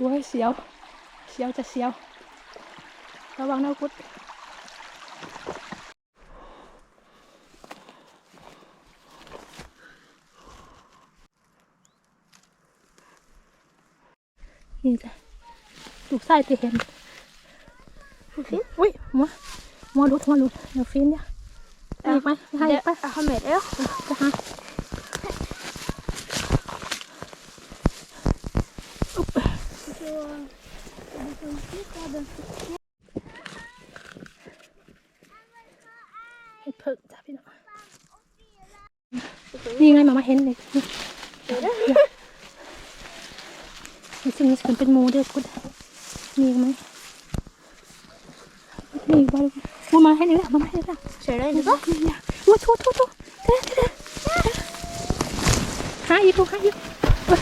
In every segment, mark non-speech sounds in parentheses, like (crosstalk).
โอ้ยเสียว เสียวจะเสียว ระวังนะกุดนี่จ้ะลูกไส้ที่เห็นอุ้ยหัวหัวหลุดหัวลุดเดี๋ยวฟินเนี่ยอีกไหมให้อีกไหม Jag har med det. จะหาอุ๊บ เห็ดเพิ่งจ้ะพี่น้องนี่ไงมามาเห็นเลยนี่นี่สิ่งนี้มันเป็นหมูเด้อกุดมีไหมมีอีกบ้างกูมาให้นี่แหละมาให้นี่แหละ Ser du นี่ det? ก็นี่โอ้ทุทุทุเด้เด้หาอีกดูหาอีกเอ้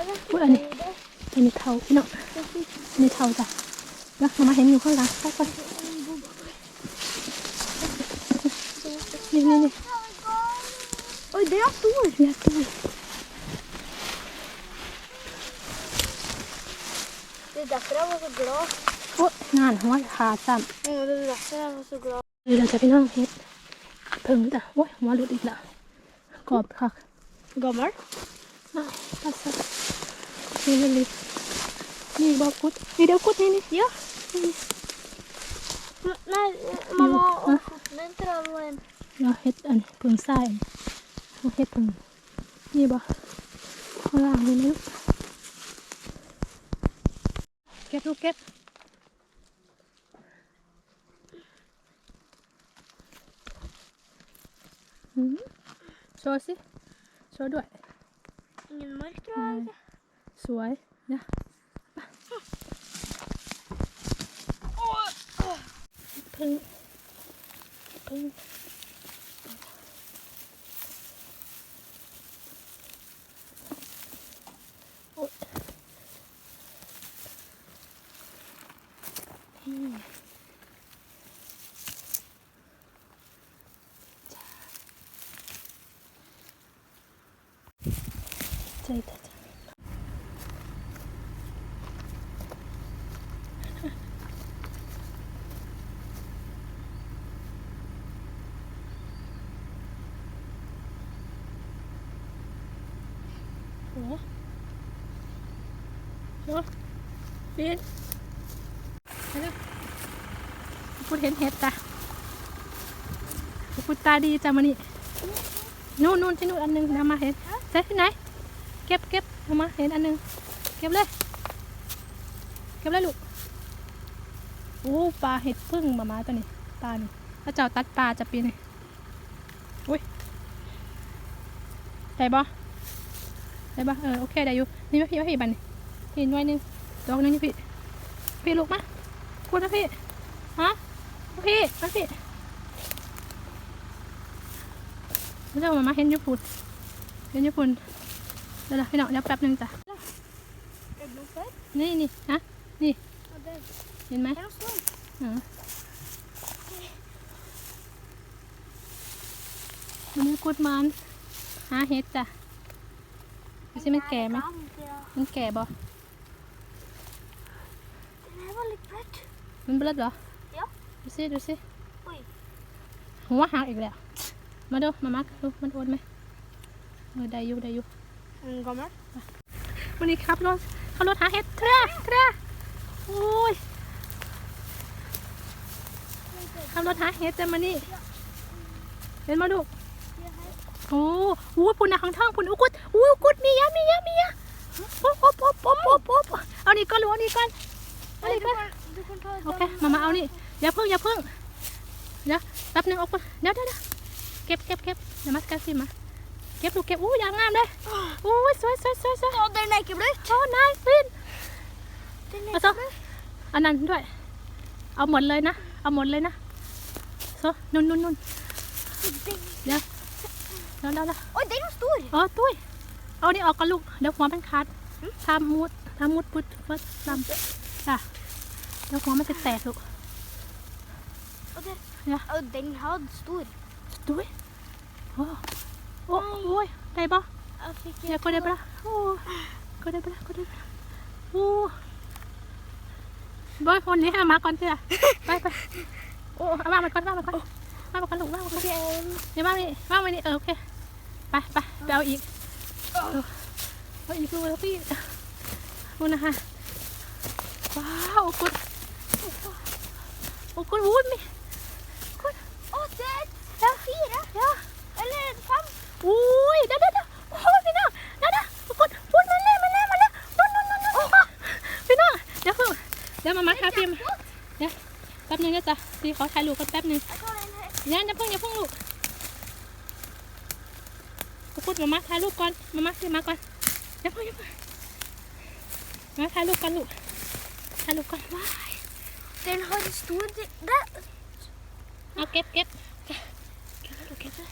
ยอุ้ยอันนี้ อันนี้เทาพี่น้องอันนี้เทาจ้ะแล้วมาเห็นอยู่ข้างหลังไปก่อนนี่นี่นี่ Oj, det är stor. เนี่ยตัว Det är därför jag var så glad. โอ้งานหัวขาดซ้ Ja, det är därför jag var så glad. ำเลยเราจะพี่น้องเฮ็ดเพิ่งจ้ะโอ้ยหัวหลุดอีกแล้วกรอบค่ะ Gammal? น่าปัสสาวะ นี่นี่นี่นี่บอกกุดนี่เดี๋ยวกุดนี่นี่ Ja. Nej, mamma Jo, och foten inte där var en. เราเฮ็ดอันเพิ่งทรายเราเฮ็ดเพิ่งนี่บ่ข้างล่างนี่นะลูกเก็บลูกเก็บอืมโชว์สิโชว์ด้วย Ingen mörk drag. สวยนะพึ่งพึ่งโอ๊ยนี่จ้าใจเธอจ้ะ โอ้โห เนาะปีนไปล้วพูดเห็นเห็ดจ้ะพูดตาดีจ้ะมานี่นู่นนู่นที่นู่นอันหนึงนำมาเห็นใช่ที่ไหน เก็บเก็บเอามาเห็นอันหนึงเก็บเลย เก็บเลยลูกโอ้ปลาเห็ดพึ่งมามาตัวนี้ปลานี่พระเจ้าตัดปลาจะปีนี่อุ้ยได้บ่ได้ปะเออโอเคได้อยู่นี่มาพี่มาพี่บันนี่ พี่หน่วยนึงดอกนึงนี่พี่ พี่ลูกมาพูดนะพี่ฮะพี่มาพี่ไม่ใช่มามาเห็นอยูพูดเห็นอยูพูดเดี๋ยวพี่น้องเดี๋ยวแป๊บหนึงจ้ะนี่นี่ฮะ Ja, det เห็นไหม är stor. อืมวันกุดมันหาเห็ดจ้ะดูสิมันแก่ไหมมันแก่บ่ här var lite blöt. มันเบลอเหรอ Ja. ดูสิดูสิ Oj. หัวหักอีกแล้ว มาดูมามักดูมันโอนไหมเออได้อยู่ได้อยู่ En gammal. วันนี้ขับรถขับรถหาเห็ดเทระเทระโอ้ยขับรถหาเห็ดจะมานี่เห็นมาดูโอ้โหปุ่นนะข้างท้องปุ่นอุกุดอู้กุดมียะมียะมียะโอ้โหโอ้โหโอ้โหโอ้โหเอานี่ก่อนลูกเอานี่ก่อนเอานี่ก่อน Du kan ta โอเค มามาเอานี่อย่าเพิ่งอย่าเพิ่งเดี๋ยวแป๊บหนึงเอาก่อนเดี๋ยวเดี๋ยวเดี๋ยวเก็บเก็บเก็บเดี๋ยวมัสกัสสิมาเก็บลูกเก็บอู้ยางงามเลยโอ้ยสวยสวยสวยสวย Ja, den är inte blöt. โอ้นายฟิน Den เอา är ซะอันนั้นด้วย เอาหมดเลยนะ เอาหมดเลยนะโซนุ่นนุ่นนุ่นเดี๋ยวเดี๋ยวเดี๋ยวเดี๋ยว Oj, den var stor. เออตุ้ยเอานี่ออกกันลูกเดี๋ยวหัวมันขาดทำมุดทำมุดพุดเฟิร์สลำจ้ะ เดี๋ยวหัวมันจะแตกลูก Och den, Ja. och den var stor. ตุ้ยโอ้โอ้โอ้ยได้ปะ Jag fick เดี๋ยวก็ได้ปะโอ้ก็ได้ไปแล้วก็ได้ไปแล้วโอ้บอยคนนี้เอามาก่อนเถอะไปไปโอ้เอามามาก่อนมามาก่อนมามาก่อนลูกมามาก่อนเดี๋ยวมานี่มามานี่เออโอเค ไปไปไปเอาอีกเออเอาอีกดูแล้วพี่ดูนะคะว้าวโอ้กุด Och går hvor mye? Hvor? Å, der! Det er fire. Ja. Eller fem. Oi, der, der, der. Å, Vina! Der, der. Og går hvor mye? Men, men, men, no, no, no, no. Åh. Vina! เดี๋ยวเดี๋ยวมามาครับพิมเดี๋แป๊บนึงนะจ๊ะพี่ขอถ่ายรูปกันแป๊บนึงอย่าอย่าเพิ่งอย่าเพิ่งลูกกูพูดมามาถ่ายรูปก่อนมามาพี่มาก่อนอย่าเพิ่งอย่าเพิ่งมาถ่ายรูปก่อนลูกถ่ายรูปก่อนว้า Den har en stor Der! Ja, get, get. Klarer du ikke det?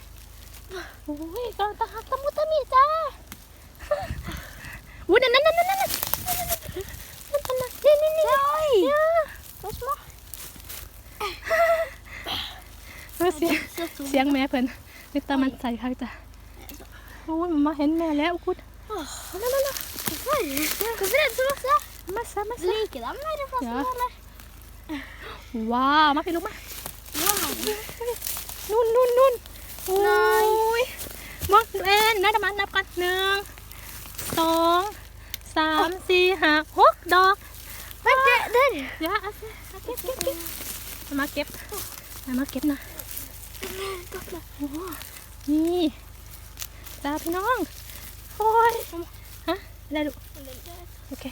Oi, tahanlah muta mita. Udah, nah, nah, nah, nah, nah, nih, nih, nih, ya, terus mau. Terus ya, siang mepen. Ini taman saya kita. Oh, mama hen melek ukut. Oh, nah, nah. Kau sudah terus ya? Masa, masa. Lika, mana ada pasal lah. วอุกุดนั่นนั่นนั่น Varför är det så massa? มาซะมาซะ Likadana är det fast Ja. eller? ว้าวมาพี่ลูกมา Wow. นุ่นนุ่นนุ่นโอ้ยมองเอ็นนับมันนับกันหนึ่งสองสามสี่ห้าหกดอก Vänta, där. เดี๋ยวเอาสิเอาเก็บเก็บเก็บเอามาเก็บเอามาเก็บนะโอ้นี่ตาพี่น้องโอ้ยฮะอะไรลูกโอเค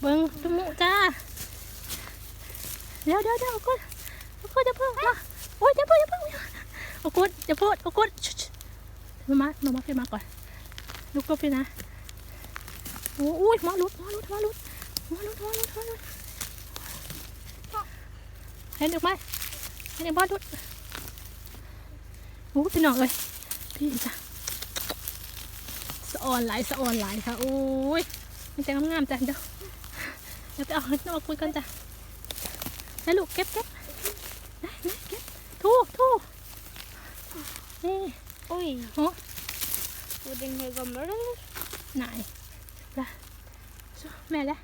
เบิ้งจมูกจ้า เดี๋ยวเดี๋ยวเดี๋ยวเอกุดเอกุดจะเพิ่งมาโอ้ยจะเพิ่งจะเพิ่งเอากุดจะพูดเอากุดมามามามาพี่มาก่อนลูกก็พี่นะโอ้ยมอลุดมอลุดมอลุดมอลุดมอลุดมอลุดเห็น được ไหมเห็นไอ้บอสดุดโอ้พี่น้องเอ้ยพี่จ้ะสะออนหลายสะออนหลายค่ะโอ้ยมันจะงามๆจ้ะเดี๋ยวเดี๋ยวไปเอาเงินมาคุยกันจ้ะ ให้ลูกเก็บเก็บนะนะเก็บทูทูนี่ Oj. Ja. Och den är gammal eller? ไหนละ så แม่แล้ว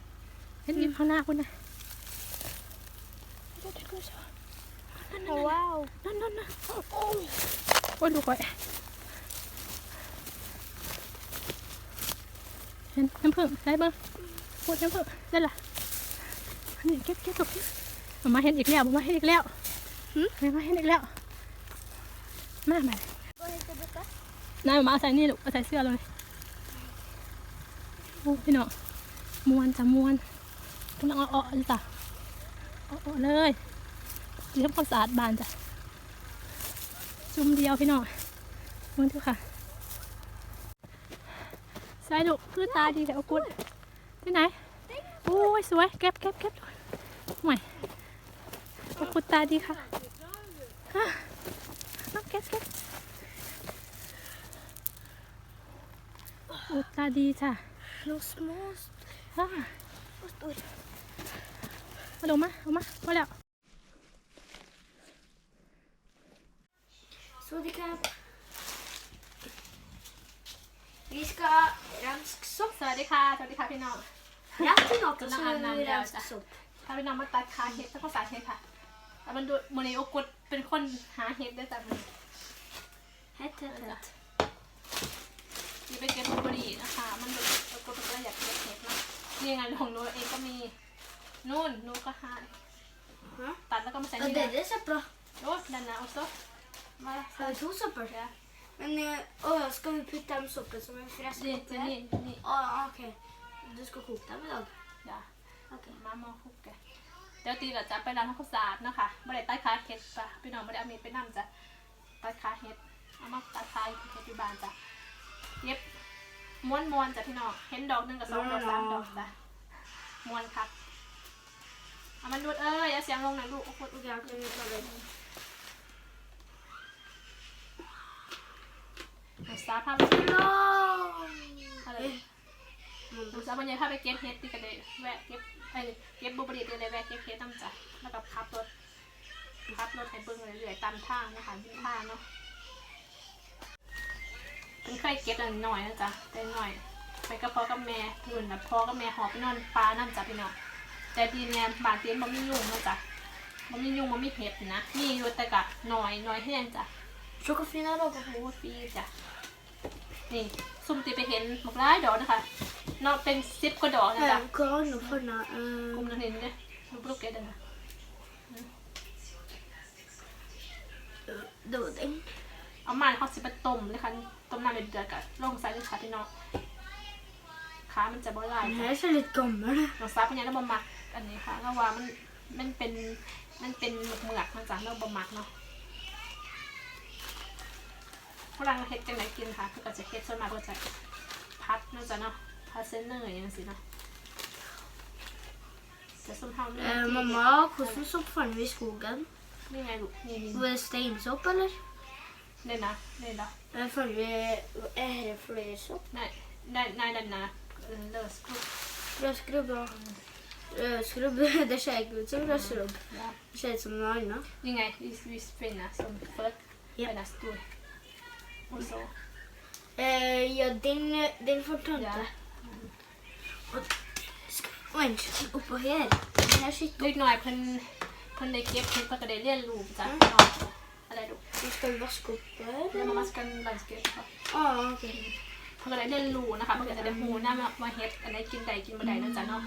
เห็นยิ้มข้างหน้าคุณนะเดี๋ยวเดี๋ยวเดี๋ยวเดี๋ยวนั่นนั่น Oh, wow. นั่นนั่นนั่นโอ้ยดูก่อนเห็นน้ำผึ้งได้เบิ้งปวดน้ำผึ้งได้ละนี่เก็บเก็บเก็บเอา มาเห็นอีกแล้วเอามาเห็นอีกแล้วหืมเอามาเห็นอีกแล้วมามา Vad heter detta? นายเอามาเอาใส่นี่ลูกเอาใส่เสื้อเลยโอ้พี่น้องมวนจ้ะมวนกำลังเอาออกเลยจ้ะเอาออกเลยดีทำความสะอาดบานจ้ะจุ่มเดียวพี่น้องมวนเถอะค่ะใส่ลูกคือตาดีแต่เอากุดที่ไหนโอ้ยสวยเก็บเก็บเก็บห่วย ขอบคุณตาดีค่ะน้องแก๊สแก๊สตาดีจ้ะลงสมูสฮ่ามาลงมาลงมาพอแล้ว สวัสดีครับวิสก้ารัมสกซุปสวัสดีค่ะ สวัสดีค่ะพี่น้องรักที่นอกก็ชื่อรัมสกซุปถ้าเป็นน้องมาตัดขาเห็ดต้องภาษเห็ดค่ะ แต่มันดูโมเนโอกุดเป็นคนหาเห็ดได้แต่มัน Hett, hett, hett. นี่ไปเก็บบุหรี่นะคะ มันดูโอกุดเป็นประหยัดเก็บเห็ดเนาะนี่ไงของหนูเองก็มีนู่นหนูก็หา Ja. ตัดแล้วก็มาใส่ Ja, นี่ det เลย är så bra. โอ้ดันนะเอาซะมา Har vi två soppor? Ja. Men eh, åh, ska vi putta med soppor som är fräsch? นี่จะนี่นี่ Ja, okej. Du ska koka dem idag? เดี๋ยว Okej. มาหมอคุกแกเดี๋ยวตีก็จะไปร้านข้าวสารเนาะคะไม่ได้ใต้คาเห็ดจ้ะพี่น้องไม่ได้เอามีดไปนั่จ้ะใต้คาเห็ดเอามาใต้คาเห็ดที่บ้านจ้ะเย็บม้วนม้วนๆจ้ะพี่น้องเห็นดอกหนึ่งกับสองดอกสามดอกจ้ะม้วนคัดเอามันดูดเอ้ยเอาเสียงลงหน่อยลูกโอ้โห Okej, jag kan ta det. หนูสาพาไปเก็บ Ja! อะไรหนู สาบรรยายพาไปเก็บเห็ดตีกระเดะแวะเก็บไอ้เก็บบุบรีตีเลยแวะเก็บเห็ดน้ำจ้ะแล้วก็ขับรถขับรถให้เบิ้งเรื่อยๆตามทางนะคะทิศทางเนาะเป็นเคยเก็บอันหน่อยนะจ๊ะแต่หน่อย ไปกับพ่อกับแม่ทุนนะพ่อกับแม่หอบไปนอนปลาน้ำจ้ะพี่น้องแต่ดีเนี่ยบางเตียนบ่มียุงนะจ้ะบ่มียุงบ่มีเห็บนะมีอยู่แต่กะน้อยน้อยแห้งจ้ะ Tjocka fina dagar. โอ้ฟรีจ้ะนี่ซุ่มตีไปเห็นหมกร้ายดอกนะคะ นอกเป็นซิปก็ดอกนะจ๊ะ Här, kolla nu på den กลุ่ม här. นั้นเห็นเนี่ยลูกลูกแกเดินนะ Uh, det var den. เอามาเขาสิไปต้มเลยค่ะ ต้มน้ำเดือดๆกับลงใส่เลยค่ะพี่น้องขามันจะบ่ลาย Den จ้ะ här ser lite gammal ut. น้องซาพญาเราบะหมักอันนี้ค่ะแล้วว่ามันมันเป็นมันเป็นหมึกเหมือกมันจ้ะเราบะหมักเนาะฝรั่งเฮ็ดจังไหนกินค่ะคือก็จะเฮ็ดส่วนมากก็จะพัดเนาะจ้ะเนาะ พัดเส้นเนยอย่างสิเนาะจะส้มเฮาเนี่ย Eh, mamma, hvordan sopp fant vi i skogen? นี่ไงลูกนี่นี่ Var det steinsopp, eller? เนี่ยนะเนี่ยนะ Eller fant vi Er det fløyesopp? ในในในdenนะเลอสกรุ๊ป Rødskrubb, ja. Rødskrubb, (laughs) det ser ikke ut som rødskrubb. นะ Det ser ut som noe annet. นี่ไงวิสวิสฟินนะsom förut Ja. den är stor och så Eh, ja, den, den Får tante. Ja. Og, sk- vent, oppå her. Den her sitter เล็กน้อยเพิ่นเพิ่นได้เก็บเพิ่นก็ได้เรียนรู้จ้ะอืมน้องอะไรลูก Vi skal vaske opp แล้ว her. มามาสกันลันสเก็ตค่ะ Ah, ok. เพิ่นก็ได้เรียนรู้นะคะเพิ่นก็จะได้ฮู้นะว่าว่าเฮ็ดอันใดกินได้กินบ่ได้เนาะจ้ะเนาะ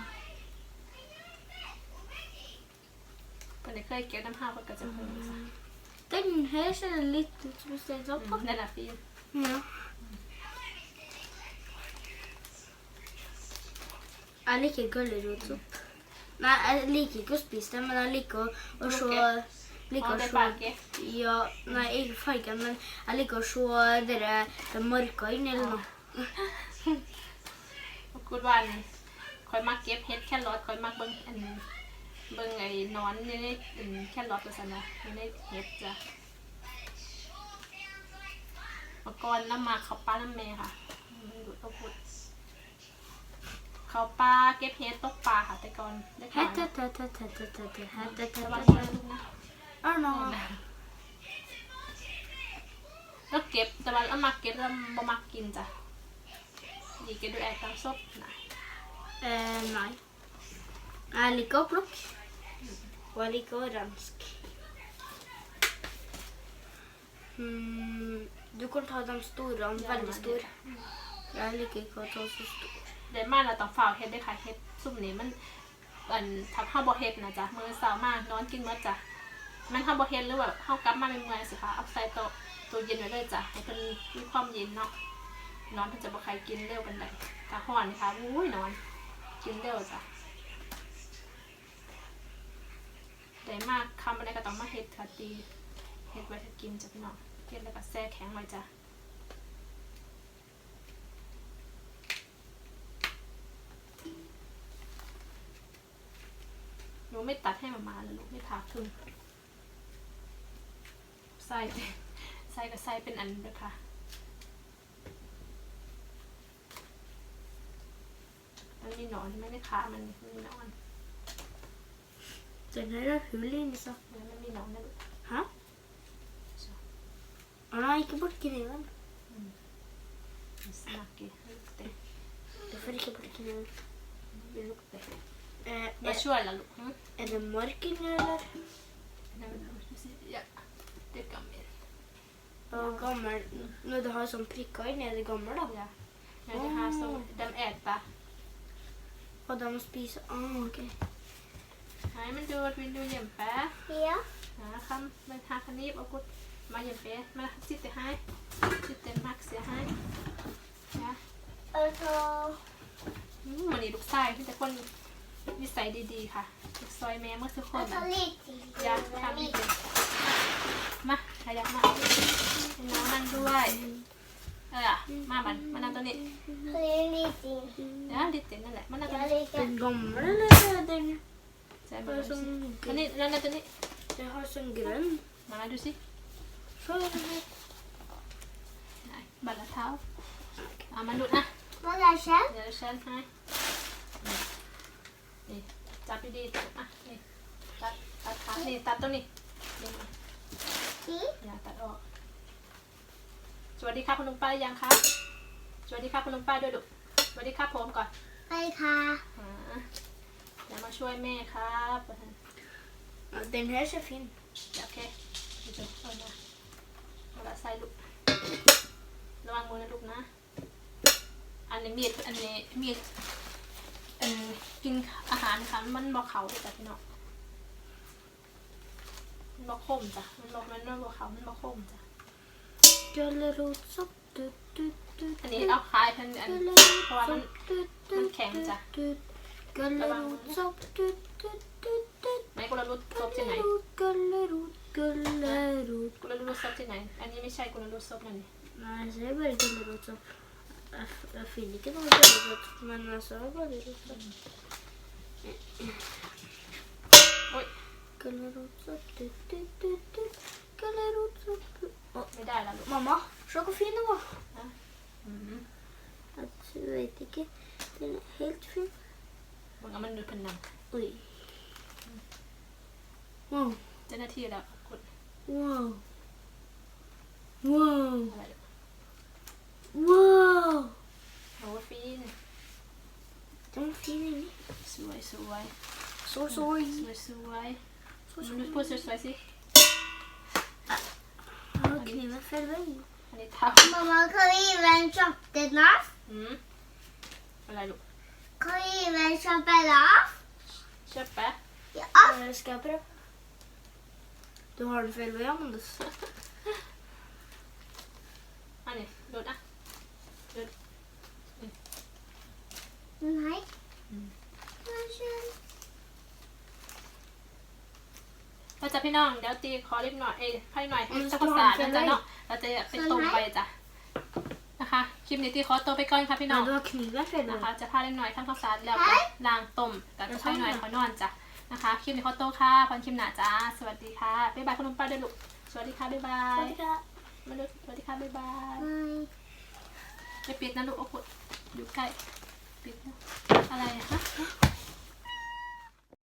เพิ่นได้เคยเก็บน้ำห้าวเพิ่นก็จะฮู้จ้ะ Den her ser litt ut som steinsopp. อืมนั่นน่ะฟิล์ม Ja. Jeg liker gulrotsopp. Nei, jeg liker ikke å spise det, men jeg liker å, å se Ja, liker det er å se farge. Ja, nei, ikke fargen, men jeg liker å se dere, de marka inni eller noe. กูดวันคอยมักเก็บเฮ็ดแค่รอดคอยมักเบิ่งอันเบิ่งไอ้หนอนนี่ในอันแค่รอดตัวซั่นน่ะอยู่ในเฮ็ดจ้ะเมื่อก่อนน้ำมาเขาป้าน้ำแม่ค่ะมันดูต้องพูด เขาปลาเก็บเฮ็ดตกปลาค่ะแต่ก่อนได้ก่อน Hette, hette, hette, hette, hette, hette, ระวัง hette, นะ hette. ลูกนะ Er det noe? แล้วเก็บแต่ว่าเอามาเก็บแล้วบ่มักกินจ้ะดีเก็บด้วยแอร์ตามซบนะ Eh, nei. Jeg liker å plukke. Og jeg liker å renske. Hmm, du kan ta de store, de Ja, veldig nei, store. Jeg liker ikke å ta så store. เดี๋ยวมาเราต้องฝ้าวเฮ็ดด้วยค่ะเฮ็ดซุ่มนี้มันอันทับข้าวบ่เฮ็ดนะจ๊ะมื้อเช้ามานอนกินมื้อจ้ะมันข้าวบ่เฮ็ดหรือว่าเฮากลับมาเมื้อสิคะเอาใส่โต๊ะตู้เย็นไว้เลยจ้ะให้เพิ่นมีความเย็นเนาะนอนเพิ่นจะบ่ใครกินเร็วปานใดถ้าร้อนนะค่ะอุ้ยนอนกินเร็วจ้ะได้มากคำอะไรก็ต้องมาเฮ็ดค่ะตีเฮ็ดไว้ถ้ากินจ้ะพี่น้องเฮ็ดแล้วก็แช่แข็งไว้จ้ะ ไม่ตัดให้มามาเลยลูกไม่ทาครึ่งใส่ใส่กับใส่เป็นอันเด้อค่ะมันมีหนอนไม่ได้ขามันมันมีหนอน Den her har hull inni seg. เดี๋ยวมันมีหนอนนะลูก Hæ? Ah, Nei, ikke bort kniven. มันสนักกี่ลูกเตะ Du får ikke bort kniven. เ Mashuala eh, lukman. Mm. Er det marken, eller? Ja. Det er gammel. Og gammel Når det har sånn prikker inni, er det gammel, da? Ja. Når det her står De eter. Og de spiser Å, ah, OK. Nei, men du vil du hjemme? Ja. Her kan, men her kan jeg og godt Mà Men bé, sitter her. Sitter Maxi her. Ja. Og så mm, Man er jo seig. Det er สิเตให้สิเตมักเสียให้นะ Altså อืมวันนี้ลูกชายที่แต่คนนิสัยดีๆค่ะลูกซอยแม่เมื่อสักคนนะ litt. อยากทำดีเป็นมาขยับมาให้น้องนั่งด้วย เออ มาบันมานั่งตัวนี้ Litt. นะดิเต็นนั่นแหละมานั่งตัวนี้ liker Den gamle, eller er det den ใช่ไหม har sånn ตัวนี้นั่นนั่นตัวนี้ Den har sånn grønn. มาดูสิ Se den her. ไหนบัตรละเท้าเอามาดูนะ Hva er det เดี๋ยวฉันให้นี่ จับดีๆจับอะนี่ตัดตัดขานี่ตัดตรงนี้นี่อย่าตัดออก สวัสดีครับคุณลุงป้าหรือยังครับ สวัสดีครับคุณลุงป้าด้วยลูกสวัสดีครับผมก่อนไปค่ะอ่าเดี๋ยวมาช่วยแม่ครับ Den här ser fin โอเคเดี๋ยวจะเอามาเอาละใส่ลูกระวังมือนะลูกนะ อันนี้มีดอันนี้มีดอัน กินอาหารค่ะมันบอกเขาเลยจ้ะพี่น้องมันบอกคมจ้ะมันบอกมันบอกเขามันบอกคมจ้ะ Gullerotsopp du, du, du, อันนี้เอาคลายเพิ่นอันเพราะว่ามัน du, du, มันแข็งจ้ะ du. Gullerotsopp du, du, du, du. ไหนกุลรุดซบที่ไหน Gullerot, gullerot, gullerot. กุลรุดซบที่ไหน อันนี้ไม่ใช่กุลรุดซบนั่นนี่ Nej, jag säger bara gullerotsopp. Jag, jag finner inte någon gullerot, men jag sa gullerotsopp. โอ๊ย Gullerotsopp du, Oi. Mamma, se hvor fin den var. Ja. Mm -hmm. Jeg vet ikke. Den er helt fin. Hvor gammel er du på den? Oi. Wow. Den er ti år Wow. Wow. Wow. Wow. Den var fin. Então fine. Suai, suai. Suai, suai. Suai, suai. Nå pusser sveis i. Og kniven følger i. Mamma, kan vi gi en kjapp til Nav? Eller jo. Kan vi gi en kjapp til Nav? Ja. Det skal jeg prøve. Du har det er Anders. Annie, lån det. นี้ดูดอะ Nei. Kanskje เราจะพี่น้องเดี๋ยวตีขอรีบหน่อยเอ้ยให้หน่อยให้มันเจ้าจะภาษาหอมนะใช่ไหมจ๊ะเนาะเราจะไปต้มไปจ้ะนะคะคลิปนี้ตีขอตัวไปก่อนค่ะพี่น้อง Nei, du har kniven fel นะ vei. คะ จะพาเล็กน้อยทำข้าวสารแล้วก็ล้างต้มกับจะค่อยหน่อยขอนอนจ้ะนะคะคลิปนี้ขอโตวค่ะพันคลิปหนาจ้าสวัสดีค่ะบ๊ายบายคุณลุงป้าด้วยลูกสวัสดีค่ะบ๊ายบาย Sorry. มาดูสวัสดีค่ะบ๊ายบาย Nei. ไม่ปิดนะลูกโอ้โหอยู่ใกล้ ปิดนะอะไรคะ